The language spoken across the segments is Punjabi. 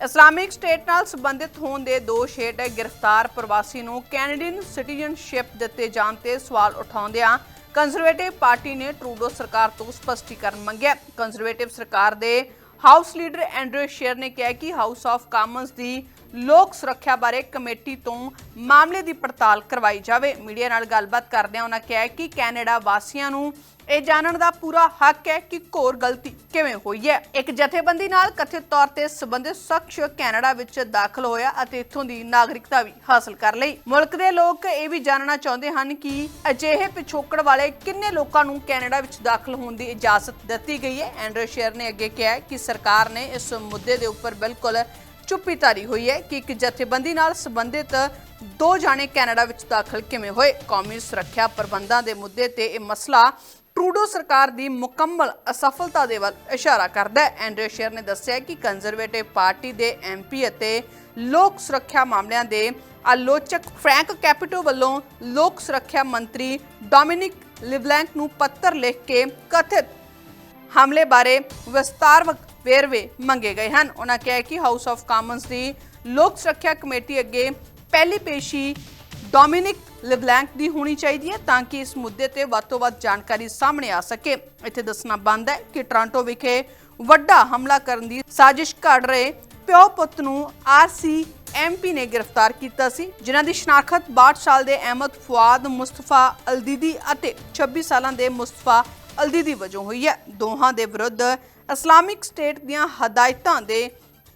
ਇਸਲਾਮਿਕ ਸਟੇਟ ਨਾਲ ਸੰਬੰਧਿਤ ਹੋਣ ਦੇ ਦੋਸ਼ ਹੇਠ ਗ੍ਰਿਫਤਾਰ ਪ੍ਰਵਾਸੀ ਨੂੰ ਕੈਨੇਡੀਅਨ ਸਿਟੀਜ਼ਨਸ਼ਿਪ ਦਿੱਤੇ ਜਾਣ ਤੇ ਸਵਾਲ ਉਠਾਉਂਦਿਆਂ ਕੰਜ਼ਰਵੇਟਿਵ ਪਾਰਟੀ ਨੇ ਟਰੂਡੋ ਸਰਕਾਰ ਤੋਂ ਸਪਸ਼ਟੀਕਰਨ ਮੰਗਿਆ। ਕੰਜ਼ਰਵੇਟਿਵ ਸਰਕਾਰ ਦੇ ਹਾਊਸ ਲੀਡਰ ਐਂਡਰੂ ਸ਼ੇਰ ਨੇ ਕਿਹਾ ਕਿ ਹਾਊਸ ਆਫ ਕਾਮਨਸ ਦੀ ਲੋਕ ਸੁਰੱਖਿਆ ਬਾਰੇ ਕਮੇਟੀ ਤੋਂ ਮਾਮਲੇ ਦੀ ਪੜਤਾਲ ਕਰਵਾਈ ਜਾਵੇ। ਮੀਡੀਆ ਨਾਲ ਗੱਲਬਾਤ ਕਰਦਿਆਂ ਉਹਨਾਂ ਕਿਹਾ ਕਿ ਕੈਨੇਡਾ ਵਾਸੀਆਂ ਨੂੰ ਇਹ ਜਾਣਨ ਦਾ ਪੂਰਾ ਹੱਕ ਹੈ ਕਿ ਘੋਰ ਗਲਤੀ ਕਿਵੇਂ ਹੋਈ ਹੈ? ਇੱਕ ਜਥੇਬੰਦੀ ਨਾਲ ਕਥਿਤ ਤੌਰ ਤੇ ਸੰਬੰਧਿਤ ਸ਼ਖਸ ਕੈਨੇਡਾ ਵਿੱਚ ਦਾਖਲ ਹੋਇਆ ਅਤੇ ਇੱਥੋਂ ਦੀ ਨਾਗਰਿਕਤਾ ਵੀ ਹਾਸਲ ਕਰ ਲਈ। ਮੁਲਕ ਦੇ ਲੋਕ ਇਹ ਵੀ ਜਾਣਨਾ ਚਾਹੁੰਦੇ ਹਨ ਕਿ ਅਜਿਹੇ ਪਿਛੋਕੜ ਵਾਲੇ ਕਿੰਨੇ ਲੋਕਾਂ ਨੂੰ ਕੈਨੇਡਾ ਵਿੱਚ ਦਾਖਲ ਹੋਣ ਦੀ ਇਜਾਜ਼ਤ ਦਿੱਤੀ ਗਈ ਹੈ? ਐਂਡਰੂ ਸ਼ੇਰ ਨੇ ਅੱਗੇ ਕਿਹਾ ਕਿ ਸਰਕਾਰ ਨੇ ਇਸ ਮੁੱਦੇ ਦੇ ਉੱਪਰ ਬਿਲਕੁਲ ਚੁੱਪੀ ਧਾਰੀ ਹੋਈ ਹੈ ਕਿ ਇੱਕ ਜਥੇਬੰਦੀ ਨਾਲ ਸੰਬੰਧਿਤ ਦੋ ਜਾਣੇ ਕੈਨੇਡਾ ਵਿੱਚ ਦਾਖਲ ਕਿਵੇਂ ਹੋਏ? ਕੌਮੀ ਸੁਰੱਖਿਆ ਪ੍ਰਬੰਧਾਂ ਦੇ ਮੁੱਦੇ ਤੇ ਇਹ ਮਸਲਾ ਟਰੂਡੋ ਸਰਕਾਰ ਦੀ ਮੁਕੰਮਲ ਅਸਫਲਤਾ ਦੇ ਵੱਲ ਇਸ਼ਾਰਾ ਕਰਦਾ ਹੈ। ਐਂਡਰੇ ਸ਼ੇਰ ਨੇ ਦੱਸਿਆ ਕਿ ਕੰਜ਼ਰਵੇਟਿਵ ਪਾਰਟੀ ਦੇ ਐਮਪੀ ਅਤੇ ਲੋਕ ਸੁਰੱਖਿਆ ਮਾਮਲਿਆਂ ਦੇ ਆਲੋਚਕ ਫ੍ਰੈਂਕ ਕੈਪੀਟੋ ਵੱਲੋਂ ਲੋਕ ਸੁਰੱਖਿਆ ਮੰਤਰੀ ਡੋਮਿਨਿਕ ਲਿਵਲੈਂਕ ਨੂੰ ਪੱਤਰ ਲਿਖ ਕੇ ਕਥਿਤ ਹਮਲੇ ਬਾਰੇ ਵਿਸਤਾਰਵਕ ਵੇਰਵੇ ਮੰਗੇ ਗਏ ਹਨ। ਉਹਨਾਂ ਕਿਹਾ ਕਿ ਹਾਊਸ ਆਫ ਕਾਮਨਸ ਦੀ ਲੋਕ ਸੁਰੱਖਿਆ ਕਮੇਟੀ ਅੱਗੇ ਪਹਿਲੀ ਪੇਸ਼ੀ ਡੋਮਿਨਿਕ ਲਿਬਲੈਂਕ ਦੀ ਹੋਣੀ ਚਾਹੀਦੀ ਹੈ ਤਾਂ ਕਿ ਇਸ ਮੁੱਦੇ ਤੇ ਵੱਧ ਤੋਂ ਵੱਧ ਜਾਣਕਾਰੀ ਸਾਹਮਣੇ ਆ ਸਕੇ। ਇੱਥੇ ਦੱਸਣਾ ਬੰਦ ਹੈ ਕਿ ਟੋਰਾਂਟੋ ਵਿਖੇ ਵੱਡਾ ਹਮਲਾ ਕਰਨ ਦੀ ਸਾਜ਼ਿਸ਼ ਘੜ ਰਹੇ ਪਿਓ ਪੁੱਤ ਨੂੰ ਆਰਸੀ ਐਮਪੀ ਨੇ ਗ੍ਰਿਫਤਾਰ ਕੀਤਾ ਸੀ, ਜਿਨ੍ਹਾਂ ਦੀ ਸ਼ਨਾਖਤ 62 ਸਾਲ ਦੇ ਅਹਿਮਦ ਫੁਆਦ ਮੁਸਤਫਾ ਅਲਦੀਦੀ ਅਤੇ 26 ਸਾਲਾਂ ਦੇ ਮੁਸਤਫਾ ਅਲਦੀਦੀ ਵਜੋਂ ਹੋਈ ਹੈ। ਦੋਹਾਂ ਦੇ ਵਿਰੁੱਧ ਇਸਲਾਮਿਕ ਸਟੇਟ ਦੀਆਂ ਹਦਾਇਤਾਂ ਦੇ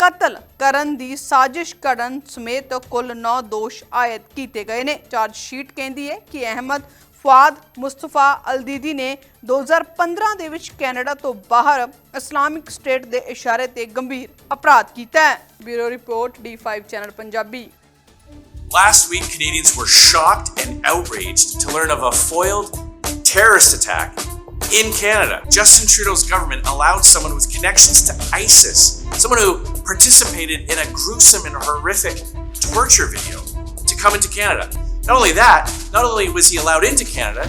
ਕਤਲ ਕਰਨ ਦੀ ਸਾਜ਼ਿਸ਼ ਕਰਨ ਸਮੇਤ ਕੁੱਲ 9 ਦੋਸ਼ ਆਇਦ ਕੀਤੇ ਗਏ ਨੇ। ਚਾਰਜ ਸ਼ੀਟ ਕਹਿੰਦੀ ਹੈ ਕਿ ਅਹਿਮਦ ਫੁਆਦ ਮੁਸਤਫਾ ਅਲਦੀਦੀ ਨੇ 2015 ਦੇ ਵਿੱਚ ਕੈਨੇਡਾ ਤੋਂ ਬਾਹਰ ਇਸਲਾਮਿਕ ਸਟੇਟ ਦੇ ਇਸ਼ਾਰੇ ਤੇ ਗੰਭੀਰ ਅਪਰਾਧ ਕੀਤਾ ਹੈ। Bureau report D5 channel Punjabi. Last week, Canadians were shocked and outraged to learn of a foiled terrorist attack in Canada. Justin Trudeau's government allowed someone with connections to ISIS, someone who participated in a gruesome and horrific torture video, to come into Canada. Not only that, not only was he allowed into Canada,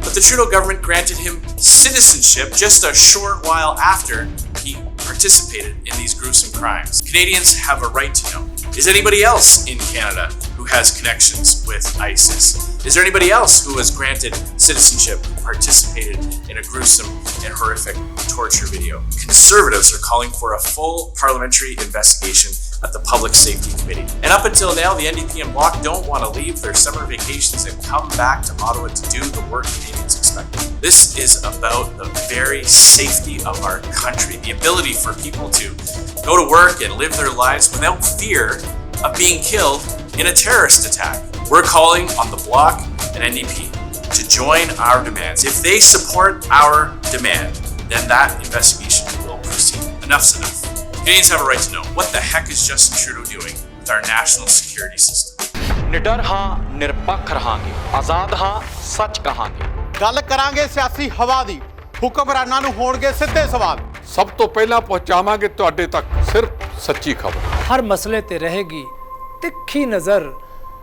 but the Trudeau government granted him citizenship just a short while after he participated in these gruesome crimes. Canadians have a right to know. Is anybody else in Canada who has connections with ISIS? Is there anybody else who was granted citizenship who participated in a gruesome and horrific torture video? Conservatives are calling for a full parliamentary investigation at the Public Safety Committee. And up until now, the NDP and Bloc don't want to leave their summer vacations and come back to Ottawa to do the work Canadians expect. This is about the very safety of our country, the ability for people to go to work and live their lives without fear of being killed in a terrorist attack. We're calling on the Bloc and NDP to join our demands. If they support our demand, then that investigation will proceed. Enough's enough. Canadians have a right to know what the heck is Justin Trudeau doing with our national security system. ਨਿਡਰ ਹਾਂ ਨਿਰਪੱਖ ਰਹਾਂਗੇ ਆਜ਼ਾਦ ਹਾਂ ਸੱਚ ਕਹਾਂਗੇ ਗੱਲ ਕਰਾਂਗੇ ਸਿਆਸੀ ਹਵਾ ਦੀ ਹੁਕਮਰਾਨਾਂ ਨੂੰ ਹੋਣਗੇ ਸਿੱਧੇ ਸਵਾਲ ਸਭ ਤੋਂ ਪਹਿਲਾਂ ਪਹੁੰਚਾਵਾਂਗੇ ਤੁਹਾਡੇ ਤੱਕ ਸਿਰਫ ਸੱਚੀ ਖਬਰ ਹਰ ਮਸਲੇ ਤੇ ਰਹੇਗੀ ਤਿੱਖੀ ਨਜ਼ਰ